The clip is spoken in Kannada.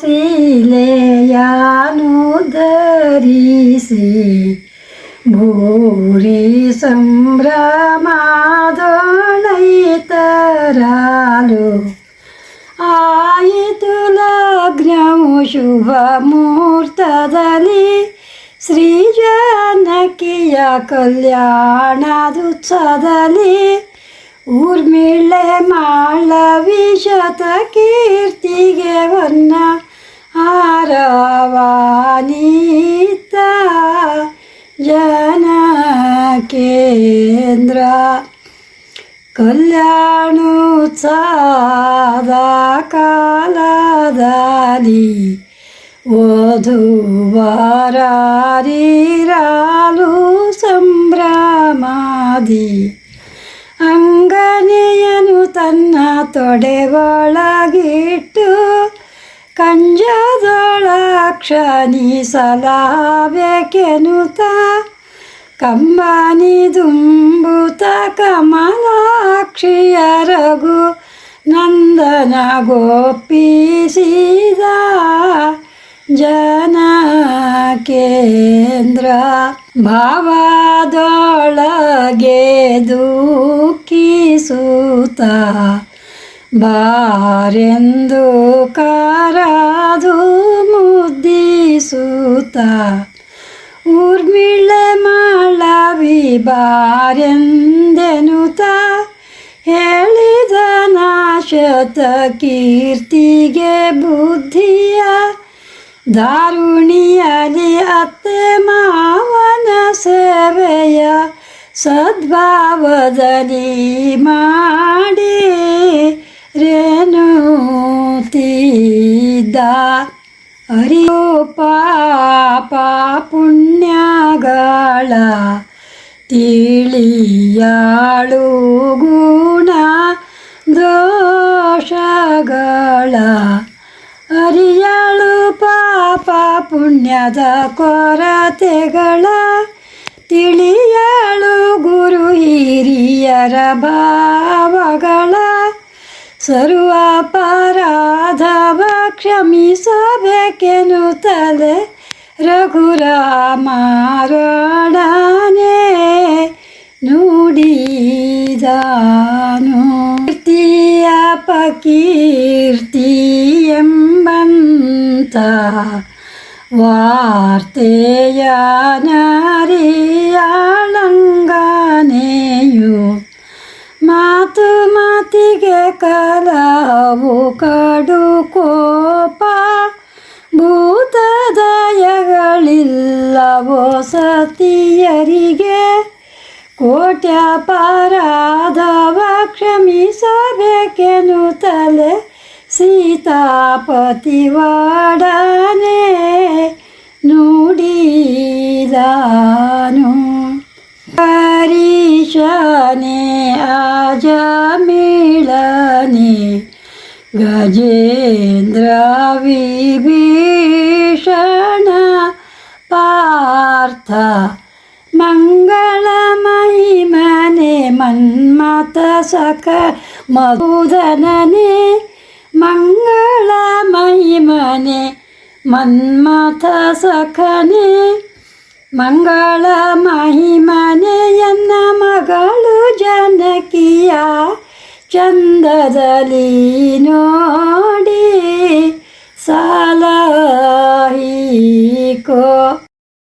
ಶಿಲೆಯಾನು ಧರಿಸಿ ಭೂರಿ ಸಂಭ್ರಮಾದೊಳೈತರಾಲು ಆಯಿತು ಲಗ್ನವು ಶುಭ ಮುಹೂರ್ತದಲ್ಲಿ ಶ್ರೀ ಜಾನಕಿಯ ಕಲ್ಯಾಣದುತ್ಸವದಲ್ಲಿ ಊರ್ಮಿಳೆ ಮಾಳವಿಶತ ಕೀರ್ತಿಗೆ ವನ್ನ ಹಾರವಾನೀತ ಜನಕೇಂದ್ರ. ಕಲ್ಯಾಣೋತ್ಸವದ ಕಾಲದಲ್ಲಿ ವಧುವರಾರಿರಾಲು ಸಂಭ್ರಮಾದಿ. ಅಂಗನೆಯನು ತನ್ನ ತೊಡೆಗೊಳಗಿಟ್ಟು ಕಂಜದೊಳಕ್ಷಣಿಸಲಾಬೇಕೆನುತ ಕಂಬನಿ ದುಂಬುತ ಕಮಲಾಕ್ಷಿಯ ರಘು ನಂದನ ಗೋಪಿಸಿದ ಜನ ಕೇಂದ್ರ ಭಾವದೊಳಗೆ ದುಃಖಿಸುತ್ತ ಬಾರೆಂದು ಕಾರಾದು ಮುದ್ದಿಸುತ್ತ ಊರ್ಮಿಳೆ ಮಾಡವಿ ಬಾರೆಂದೆನುತ ಹೇಳಿದ ನಾಶತ ಕೀರ್ತಿಗೆ ಬುದ್ಧಿಯ. ದಾರುಣಿಯಲಿ ಅತ್ತೆ ಮಾವನ ಸೇವೆಯ ಸದ್ಭಾವದಲ್ಲಿ ಮಾಡಿ ರೇಣುತ್ತಿದ್ದ ಅರಿಯೋ ಪಾಪ ಪುಣ್ಯಗಳ ತಿಳಿಯಾಳು ಗುಣ ದೋಷಗಳ. ಅರಿಯಾಳು ಪಾಪ ಪುಣ್ಯದ ಕೊರತೆಗಳ. ತಿಳಿಯಾಳು ಗುರು ಹಿರಿಯರ ಭಾವಗಳ. ಸರ್ವ ಅಪರಾಧವ ಕ್ಷಮಿಸಬೇಕೆನ್ನುತ್ತಲೇ ರಘುರಾಮರೊಡನೆ ನುಡಿದಾನು ಕೀರ್ತಿಯ ಪಕೀರ್ತಿ ಎಂಬಂತ ವಾರ್ತೆಯ ನಾರಿಯಾಳಂಗನೆಯು ಮಾತಿಗೆ ಕಲವು ಕಡು ಕೋಪ. ಭೂತದಯಗಳಿಲ್ಲವೋ ಸತಿಯರಿಗೆ. ಕೋಟ್ಯಪರಾಧವ ತಲೆ. ಸೀತಾಪತಿ ವಾಡನೆ ನುಡಿದಾನು. ಹರೀಶನೆ ಅಜಮಿಳನೆ നീളനെ ഗജേന്ദ്ര വിഭീഷണ പാർത്ഥ മംഗളമഹിമനെ മന്മത സക മധുധനനെ മംഗളമഹിമനെ മന്മഥ സഖനെ മംഗളമഹിമനെ എന്ന മകളു ജനകിയ ಜನಕಿಯ ಚಂದದಲ್ಲಿ ನೋಡಿ